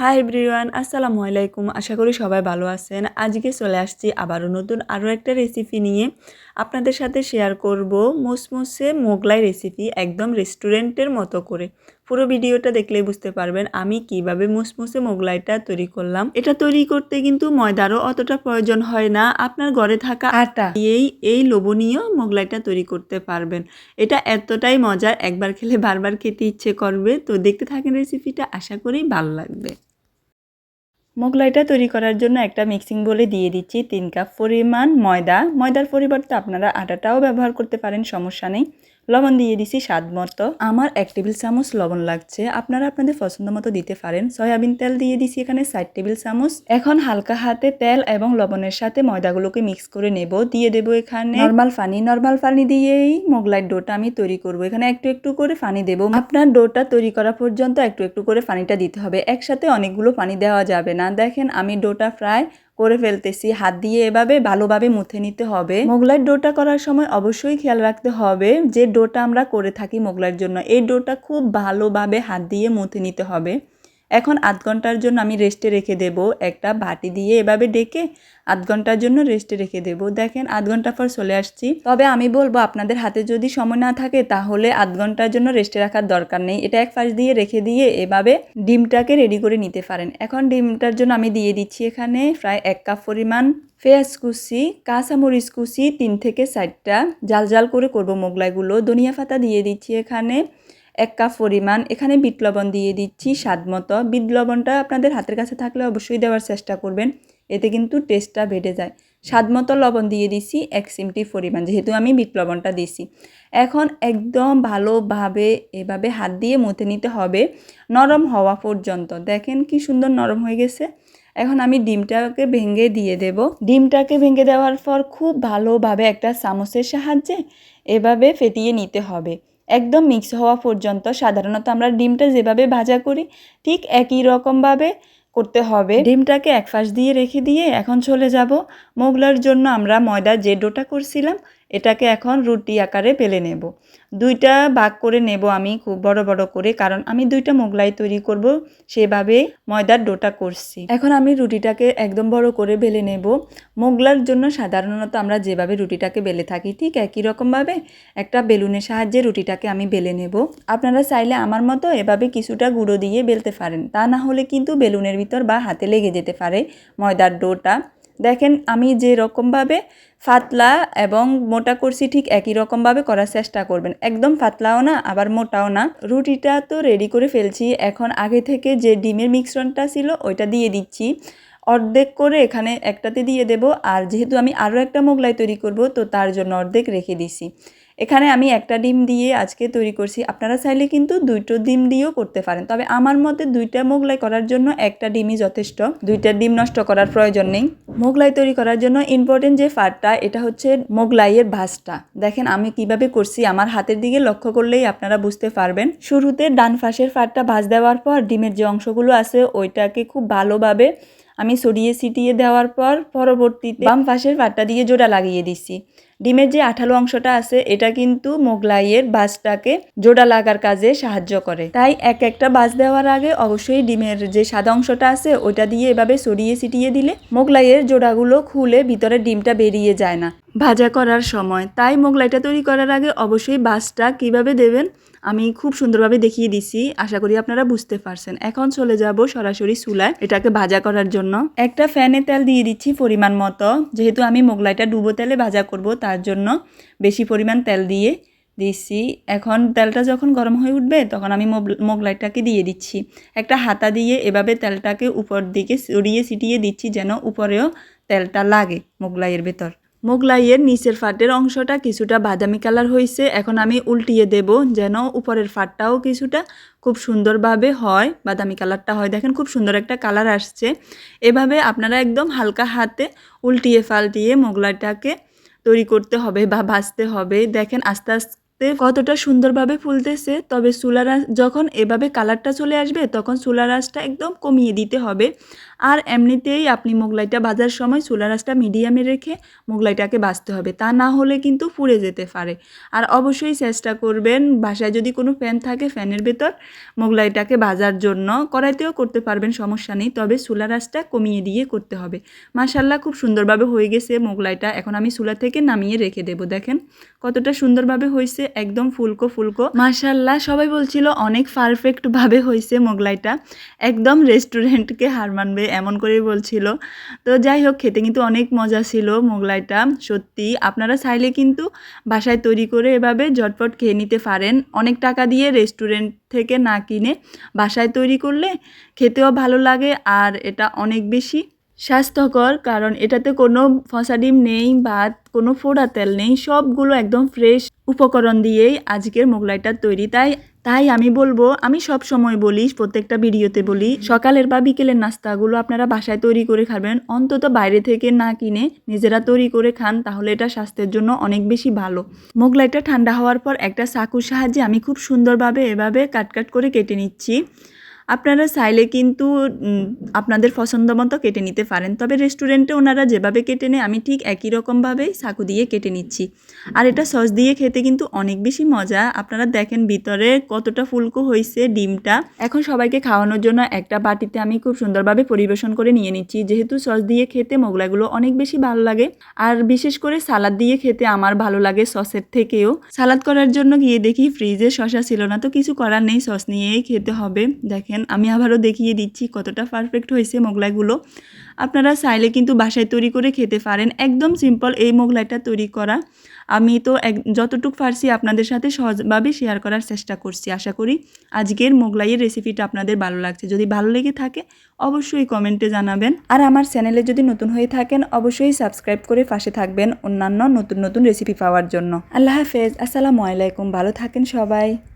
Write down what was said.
Hi everyone আসসালামু আলাইকুম। আশা করি সবাই ভালো আছেন। আজকে চলে আসছি আবারও নতুন আরও একটা রেসিপি নিয়ে। আপনাদের সাথে শেয়ার করব মুসমুসে মোগলাই রেসিপি একদম রেস্টুরেন্টের মতো করে। পুরো ভিডিওটা দেখলেই বুঝতে পারবেন আমি কীভাবে মুসমুসে মোগলাইটা তৈরি করলাম। এটা তৈরি করতে কিন্তু ময়দারও অতটা প্রয়োজন হয় না। আপনার ঘরে থাকা আটা। এই এই লোভনীয় মোগলাইটা তৈরি করতে পারবেন। এটা এতটাই মজার একবার খেলে বারবার খেতে ইচ্ছে করবে। তো দেখতে থাকেন রেসিপিটা আশা করি ভালো লাগবে। মোগলাইটা তৈরি করার জন্য একটা মিক্সিং বলে দিয়ে দিচ্ছি তিন কাপ পরিমাণ ময়দা। ময়দার পরিবর্তে আপনারা আটাটাও ব্যবহার করতে পারেন, সমস্যা নেই। লবণ দিয়ে দিছি স্বাদ মতো। আমার এক টেবিল চামচ লবণ লাগছে। আপনারা আপনাদের পছন্দ মতো দিতে পারেন। সয়াবিন তেল দিয়ে দিছি এখানে ষাট টেবিল চামচ। এখন হালকা হাতে তেল এবং লবণের সাথে ময়দাগুলোকে মিক্স করে নেব। দিয়ে দেব এখানে নর্মাল পানি। নর্মাল পানি দিয়েই মোগলাই ডোটা আমি তৈরি করব। এখানে একটু একটু করে পানি দেব। আপনার ডোটা তৈরি করা পর্যন্ত একটু একটু করে পানিটা দিতে হবে। একসাথে অনেকগুলো পানি দেওয়া যাবে না। দেখেন আমি ডোটা ফ্রাই করে ফেলতেছি। হাত দিয়ে এভাবে ভালোভাবে মুথে নিতে হবে। মোগলাইয়ের ডোটা করার সময় অবশ্যই খেয়াল রাখতে হবে যে ডোটা আমরা করে থাকি মোগলাইয়ের জন্য। এই ডোটা খুব ভালোভাবে হাত দিয়ে মুথে নিতে হবে। এখন আধ ঘণ্টার জন্য আমি রেস্টে রেখে দেব। একটা বাটি দিয়ে এভাবে ডেকে আধ ঘণ্টার জন্য রেস্টে রেখে দেব। দেখেন, আধ ঘণ্টা পর চলে আসছি। তবে আমি বলব, আপনাদের হাতে যদি সময় না থাকে, তাহলে আধ ঘণ্টার জন্য রেস্টে রাখার দরকার নেই। এটা এক পাশ দিয়ে রেখে দিয়ে এভাবে ডিমটাকে রেডি করে নিতে পারেন। এখন ডিমটার জন্য আমি দিয়ে দিচ্ছি এখানে প্রায় এক কাপ পরিমাণ পেঁয়াজ কুচি, কাঁচামরিচ কুচি, তিন থেকে চারটা। জাল জাল করে করব মোগলাইগুলো। ধনিয়া পাতা দিয়ে দিচ্ছি এখানে। এক কাপ পরিমাণ এখানে বিট লবণ দিয়ে দিচ্ছি স্বাদ মতো। বিট লবণটা আপনাদের হাতের কাছে থাকলে অবশ্যই দেওয়ার চেষ্টা করবেন, এতে কিন্তু টেস্টটা বেড়ে যায়। স্বাদ মতো লবণ দিয়ে দিছি এক সিমটি পরিমাণ, যেহেতু আমি বিট লবণটা দিছি এখন একদম ভালোভাবে এভাবে হাত দিয়ে মুতে নিতে হবে, নরম হওয়া পর্যন্ত। দেখেন কি সুন্দর নরম হয়ে গেছে। এখন আমি ডিমটাকে ভেঙে দিয়ে দেব। ডিমটাকে ভেঙে দেওয়ার পর খুব ভালোভাবে একটা চামচের সাহায্যে এভাবে ফেটিয়ে নিতে হবে। একদম মিক্স হওয়া পর্যন্ত সাধারণত আমরা ডিমটা যেভাবে ভাজা করি, ঠিক একই রকমভাবে করতে হবে। ডিমটাকে এক ফাঁস দিয়ে রেখে দিয়ে এখন চলে যাব। মোগলার জন্য আমরা ময়দা যে ডোটা করছিলাম এটাকে এখন রুটি আকারে পেলে নেব। দুইটা ভাগ করে নেব আমি খুব বড় বড় করে, কারণ আমি দুইটা মোগলাই তৈরি করব, সেভাবে ময়দার ডোটা করছি। এখন আমি রুটিটাকে একদম বড় করে বেলে নেব। মোগলার জন্য সাধারণত আমরা যেভাবে রুটিটাকে বেলে থাকি, ঠিক একই রকমভাবে একটা বেলুনের সাহায্যে রুটিটাকে আমি বেলে নেব। আপনারা চাইলে আমার মতো এভাবে কিছুটা গুঁড়ো দিয়ে বেলতে পারেন। তা না হলে কিন্তু বেলুনের ভিতর বা হাতে লেগে যেতে পারে ময়দার ডোটা। দেখেন, আমি যে রকমভাবে ফাতলা এবং মোটা করছি ঠিক একই রকমভাবে করার চেষ্টা করবেন। একদম ফাতলাও না, আবার মোটাও না। রুটিটা তো রেডি করে ফেলছি। এখন আগে থেকে যে ডিমের মিশ্রণটা ছিল, ওইটা দিয়ে দিচ্ছি। অর্ধেক করে এখানে একটাতে দিয়ে দেব। আর যেহেতু আমি আরও একটা মোগলাই তৈরি করব, তো তার জন্য অর্ধেক রেখে দিছি। এখানে আমি একটা ডিম দিয়ে আজকে তৈরি করছি। আপনারা চাইলে কিন্তু দুইটো ডিম দিয়েও করতে পারেন। তবে আমার মতে দুইটা মোগলাই করার জন্য একটা ডিমই যথেষ্ট। দুইটা ডিম নষ্ট করার প্রয়োজন নেই। মোগলাই তৈরি করার জন্য ইম্পর্টেন্ট যে ফাটটা, এটা হচ্ছে মোগলাইয়ের ভাজটা। দেখেন আমি কীভাবে করছি, আমার হাতের দিকে লক্ষ্য করলেই আপনারা বুঝতে পারবেন। শুরুতে ডান ফাঁসের ফাটটা ভাজ দেওয়ার পর ডিমের যে অংশগুলো আছে, ওইটাকে খুব ভালোভাবে আমি সরিয়ে ছিটিয়ে দেওয়ার পর পরবর্তীতে বাম পাশের পাটটা দিয়ে জোড়া লাগিয়ে দিচ্ছি। ডিমের যে আঠালো অংশটা আছে, এটা কিন্তু মোগলাইয়ের বাসটাকে জোড়া লাগার কাজে সাহায্য করে। তাই এক একটা বাস দেওয়ার আগে অবশ্যই ডিমের যে সাদা অংশটা আছে, ওইটা দিয়ে এভাবে সরিয়ে ছিটিয়ে দিলে মোগলাইয়ের জোড়াগুলো খুলে ভিতরে ডিমটা বেরিয়ে যায় না। ভাজা করার সময়। তাই মোগলাইটা তৈরি করার আগে অবশ্যই বাসটা কীভাবে দেবেন আমি খুব সুন্দরভাবে দেখিয়ে দিছি। আশা করি আপনারা বুঝতে পারছেন। এখন চলে যাব সরাসরি চুলায় এটাকে ভাজা করার জন্য। একটা ফ্যানে তেল দিয়ে দিচ্ছি পরিমাণ মতো। যেহেতু আমি মোগলাইটা ডুবো তেলে ভাজা করব, তার জন্য বেশি পরিমাণ তেল দিয়ে দিচ্ছি। এখন তেলটা যখন গরম হয়ে উঠবে, তখন আমি মোগলাইটাকে দিয়ে দিচ্ছি। একটা হাতা দিয়ে এভাবে তেলটাকে উপর দিকে সরিয়ে ছিটিয়ে দিচ্ছি যেন উপরেও তেলটা লাগে মোগলাইয়ের ভেতর। মোগলাইয়ের নিচের ফাটের অংশটা কিছুটা বাদামি কালার হয়েছে এখন আমি উল্টিয়ে দেব যেন উপরের ফাটটাও কিছুটা খুব সুন্দরভাবে হয়, বাদামি কালারটা হয়। দেখেন খুব সুন্দর একটা কালার আসছে। এভাবে আপনারা একদম হালকা হাতে উল্টিয়ে ফাল্টিয়ে মোগলাইটাকে তৈরি করতে হবে বা ভাজতে হবে। দেখেন আস্তে আস্তে কতটা সুন্দরভাবে ফুলতেছে। তবে চুলার আঁচ, যখন এভাবে কালারটা চলে আসবে, তখন চুলার আঁচটা একদম কমিয়ে দিতে হবে। আর এমনিতেই আপনি মোগলাইটা ভাজার সময় চুলার আঁচটা মিডিয়ামে রেখে মোগলাইটাকে ভাজতে হবে। তা না হলে কিন্তু পুড়ে যেতে পারে। আর অবশ্যই চেষ্টা করবেন, বাসায় যদি কোনো ফ্যান থাকে ফ্যানের ভেতর, মোগলাইটাকে ভাজার জন্য। কড়াইতেও করতে পারবেন, সমস্যা নেই। তবে চুলার আঁচটা কমিয়ে দিয়ে করতে হবে। মাশাল্লাহ খুব সুন্দরভাবে হয়ে গেছে মোগলাইটা। এখন আমি চুলা থেকে নামিয়ে রেখে দেবো। দেখেন কতটা সুন্দরভাবে হয়েছে, একদম ফুলকো ফুলকো। মাশাল্লাহ সবাই বলছিল অনেক পারফেক্টভাবে হয়েছে মোগলাইটা। একদম রেস্টুরেন্টকে হার মানবে। এমন করেই বলছিল। তো যাই হোক, খেতে কিন্তু অনেক মজা ছিল মোগলাইটা, সত্যি। আপনারা চাইলে কিন্তু বাসায় তৈরি করে এভাবে ঝটপট খেয়ে নিতে পারেন। অনেক টাকা দিয়ে রেস্টুরেন্ট থেকে না কিনে বাসায় তৈরি করলে খেতেও ভালো লাগে আর এটা অনেক বেশি স্বাস্থ্যকর, কারণ এটাতে কোনো ফসা ডিম নেই বা কোনো ফোড়া তেল নেই, সবগুলো একদম ফ্রেশ উপকরণ দিয়েই আজকের মোগলাইটা তৈরি। তাই তাই আমি বলব, আমি সব সময় বলি, প্রত্যেকটা ভিডিওতে বলি, সকালের বা বিকেলের নাস্তাগুলো আপনারা বাসায় তৈরি করে খাবেন। অন্তত বাইরে থেকে না কিনে নিজেরা তৈরি করে খান, তাহলে এটা স্বাস্থ্যের জন্য অনেক বেশি ভালো। মোগলাইটা ঠান্ডা হওয়ার পর একটা চাকুর সাহায্যে আমি খুব সুন্দরভাবে এভাবে কাটকাট কাট করে কেটে নিচ্ছি। আপনারা চাইলে কিন্তু আপনাদের পছন্দ মতো কেটে নিতে পারেন। তবে রেস্টুরেন্টে ওনারা যেভাবে কেটে নেয়, আমি ঠিক একই রকমভাবেই চাকু দিয়ে কেটে নিচ্ছি। আর এটা সস দিয়ে খেতে কিন্তু অনেক বেশি মজা। আপনারা দেখেন ভিতরে কতটা ফুলকো হয়েছে ডিমটা। এখন সবাইকে খাওয়ানোর জন্য একটা বাটিতে আমি খুব সুন্দরভাবে পরিবেশন করে নিয়ে নিচ্ছি। যেহেতু সস দিয়ে খেতে মোগলাগুলো অনেক বেশি ভালো লাগে। আর বিশেষ করে সালাদ দিয়ে খেতে আমার ভালো লাগে সসের থেকেও। সালাদ করার জন্য গিয়ে দেখি ফ্রিজে শশা ছিল না, তো কিছু করার নেই, সস নিয়েই খেতে হবে। দেখেন আমি আবারও দেখিয়ে দিচ্ছি কতটা পারফেক্ট হয়েছে মোগলাইগুলো। আপনারা চাইলে কিন্তু বাসায় তৈরি করে খেতে পারেন। একদম সিম্পল এই মোগলাইটা তৈরি করা। আমি তো এক, যতটুকু পারছি আপনাদের সাথে সহজভাবে শেয়ার করার চেষ্টা করছি। আশা করি আজকের মোগলাইয়ের রেসিপিটা আপনাদের ভালো লাগছে। যদি ভালো লেগে থাকে, অবশ্যই কমেন্টে জানাবেন। আর আমার চ্যানেলে যদি নতুন হয়ে থাকেন, অবশ্যই সাবস্ক্রাইব করে পাশে থাকবেন অন্যান্য নতুন নতুন রেসিপি পাওয়ার জন্য। আল্লাহ হাফেজ। আসসালামু আলাইকুম। ভালো থাকেন সবাই।